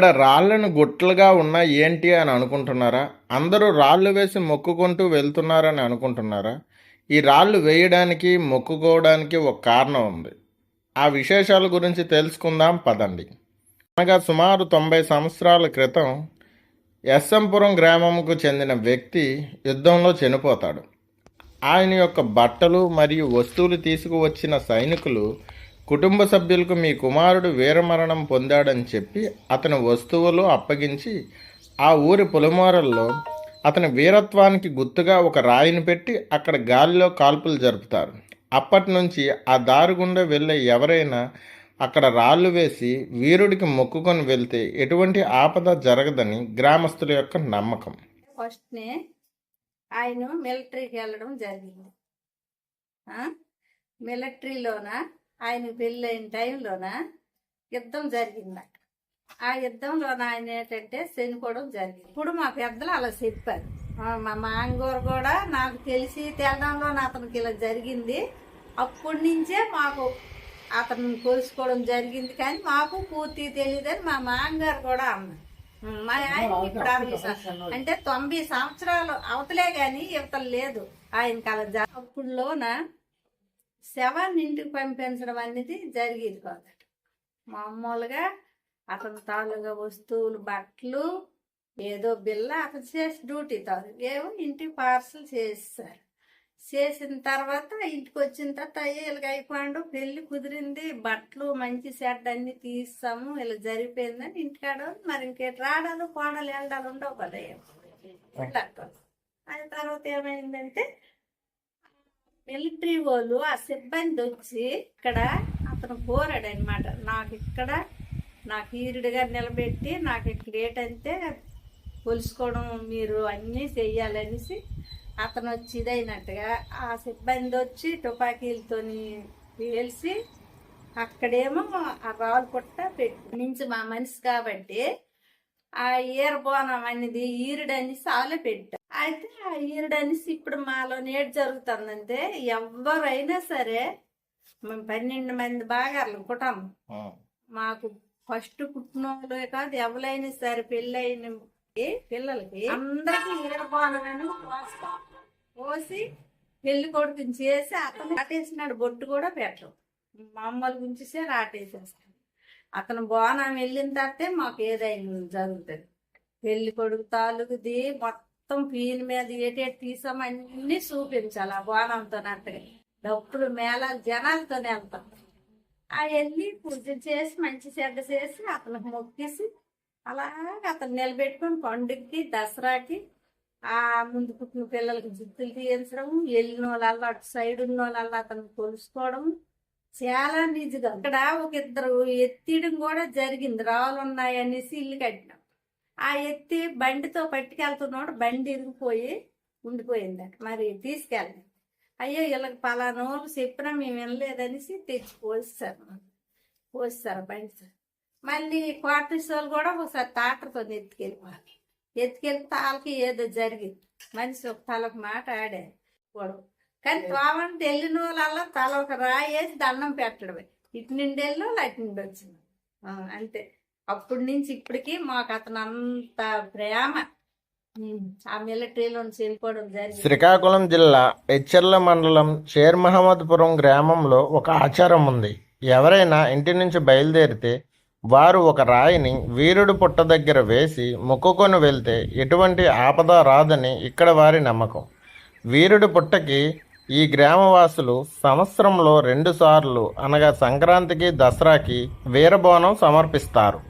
ఇక్కడ రాళ్ళను గుట్టలుగా ఉన్నా ఏంటి అని అనుకుంటున్నారా? అందరూ రాళ్ళు వేసి మొక్కుకుంటూ వెళ్తున్నారని అనుకుంటున్నారా? ఈ రాళ్ళు వేయడానికి మొక్కుకోవడానికి ఒక కారణం ఉంది. ఆ విశేషాల గురించి తెలుసుకుందాం పదండి. అనగా సుమారు తొంభై సంవత్సరాల క్రితం ఎస్ఎంపురం గ్రామంకు చెందిన వ్యక్తి యుద్ధంలో చనిపోతాడు. ఆయన యొక్క బట్టలు మరియు వస్తువులు తీసుకువచ్చిన సైనికులు కుటుంబ సభ్యులకు మీ కుమారుడు వీరమరణం పొందాడని చెప్పి అతని వస్తువులు అప్పగించి ఆ ఊరి పొలిమోరల్లో అతని వీరత్వానికి గుర్తుగా ఒక రాయిని పెట్టి అక్కడ గాలిలో కాల్పులు జరుపుతారు. అప్పటి నుంచి ఆ దారి గుండా వెళ్ళే ఎవరైనా అక్కడ రాళ్ళు వేసి వీరుడికి మొక్కుకొని వెళ్తే ఎటువంటి ఆపద జరగదని గ్రామస్తుల యొక్క నమ్మకం. ఫస్ట్నే ఆయన మిలిటరీకి వెళ్ళడం జరిగింది. మిలిటరీలోన ఆయన పెళ్ళైన టైంలోన యుద్ధం జరిగింది అక్కడ ఆ యుద్ధంలోన ఆయన ఏంటంటే చనిపోవడం జరిగింది. ఇప్పుడు మా పెద్దలు అలా చెప్పారు. మా మాంగూరు కూడా నాకు తెలిసి తెలంగాణలో అతనికి ఇలా జరిగింది. అప్పటి నుంచే మాకు అతను కొలుసుకోవడం జరిగింది కానీ మాకు పూర్తి తెలియదని మా మాంగారు కూడా అన్నారు. మా ఆయన ఇప్పుడు అరవై అంటే తొంభై సంవత్సరాలు అవతలే గాని యువతలు లేదు. ఆయన కాలం జ- అప్పుడులోన శవాన్ని ఇంటికి పంపించడం అనేది జరిగేది కాదు మామూలుగా అతని తాలూగా వస్తువులు బట్టలు ఏదో బిల్ల అతను చేసి డ్యూటీ తాను ఏవో ఇంటికి పార్సల్ చేస్తారు చేసిన తర్వాత ఇంటికి వచ్చిన తర్వాత అయ్యే ఇలాగ అయిపోయాడు పెళ్ళి కుదిరింది బట్టలు మంచి సెట్ అన్ని తీస్తాము ఇలా జరిపోయిందని ఇంటికాడ మరి ఇంకేటి రాడాలు కోడలు ఎండాలు ఉండవు కదా ఏం. ఉండక్క. అది తర్వాత ఏమైందంటే మిలిటరీ వాళ్ళు ఆ సిబ్బంది వచ్చి ఇక్కడ అతను కోరాడు అనమాట నాకు ఇక్కడ నాకు ఈరుడిగా నిలబెట్టి నాకు ఇక్కడ ఏంటంటే కొలుసుకోవడం మీరు అన్నీ చెయ్యాలనేసి అతను వచ్చి ఇదైనట్టుగా ఆ సిబ్బంది వచ్చి తుపాకీలతో పేల్చి అక్కడేమో ఆ రాళ్ళు పుట్ట పెట్టి నుంచి మా మనిషి కాబట్టి ఆ ఈరబోనం అనేది ఈరుడు అనేసి ఆలో పెట్టా అయితే ఆ ఈరుడు అనేసి ఇప్పుడు మాలో నేడు జరుగుతుందంటే ఎవరైనా సరే మేము పన్నెండు మంది బాగారు కుటుంబం మాకు ఫస్ట్ పుట్టిన వాళ్ళే కాదు ఎవరైనా సరే పెళ్ళైన పిల్లలకి అందరికి పోస్తాం పోసి పెళ్ళి కొడుకుని చేసి అతను రాటేసినాడు బొట్టు కూడా పెట్టరు. మామూలు గుంచేసే రాటేసేస్తాడు అతను బోనం వెళ్ళిన తర్వాతే మాకు ఏదైనా జరుగుతుంది. పెళ్ళి కొడుకు తాలూకుది మొత్తం మొత్తం పీని మీద ఏటేటి తీసాం అన్ని చూపించాలి ఆ బోనంతో అంటే డప్పులు మేళాలు జనాలతోనే వెళ్తాం ఆ వెళ్ళి పూజ చేసి మంచి చెడ్డ చేసి అతనికి మొక్కేసి అలాగ అతను నిలబెట్టుకొని పండుగకి దసరాకి ఆ ముందు పుట్టిన పిల్లలకి జుత్తులు తీయించడం వెళ్ళిన వాళ్ళ అటు సైడ్ ఉన్న వాళ్ళ అతను కొలుసుకోవడం చాలా నిజంగా అక్కడ ఒక ఇద్దరు ఎత్తియడం కూడా జరిగింది. రాళ్ళు ఇల్లు కట్టినాం. ఆ ఎత్తి బండితో పట్టుకెళ్తున్నాడు బండి ఇరిగిపోయి ఉండిపోయింది. మరి తీసుకెళ్ళి అయ్యో వీళ్ళకి పలానా చెప్పినా మేము వినలేదనేసి తెచ్చి పోస్తారు పోస్తారు బండి. మళ్ళీ క్వార్టర్స్ వాళ్ళు కూడా ఒకసారి తాటర్తో ఎత్తుకెళ్ళిపోవాలి ఎత్తుకెళ్ళి తాళ్ళకి ఏదో జరిగింది. మనిషి ఒక తలకు మాట ఆడారు. గొడవ కానీ తోమంటే వెళ్ళిన వాళ్ళ తల ఒక రాయి వేసి దండం పెట్టడమే. ఇటు నుండి వెళ్ళు అటు నుండి వచ్చింది అంతే. అప్పటి నుంచి ఇప్పటికి మాకు అతను అంత ప్రేమ. ఆ మిలిటరీలో నుంచి జరిగింది. శ్రీకాకుళం జిల్లా ఎచ్చెర్ల మండలం షేర్ మహమ్మద్పురం గ్రామంలో ఒక ఆచారం ఉంది. ఎవరైనా ఇంటి నుంచి బయలుదేరితే వారు ఒక రాయిని వీరుడు పుట్ట దగ్గర వేసి మొక్కుకొని వెళ్తే ఎటువంటి ఆపద రాదని ఇక్కడ వారి నమ్మకం. వీరుడి పుట్టకి ఈ గ్రామవాసులు సంవత్సరంలో రెండుసార్లు అనగా సంక్రాంతికి దసరాకి వీరబోనం సమర్పిస్తారు.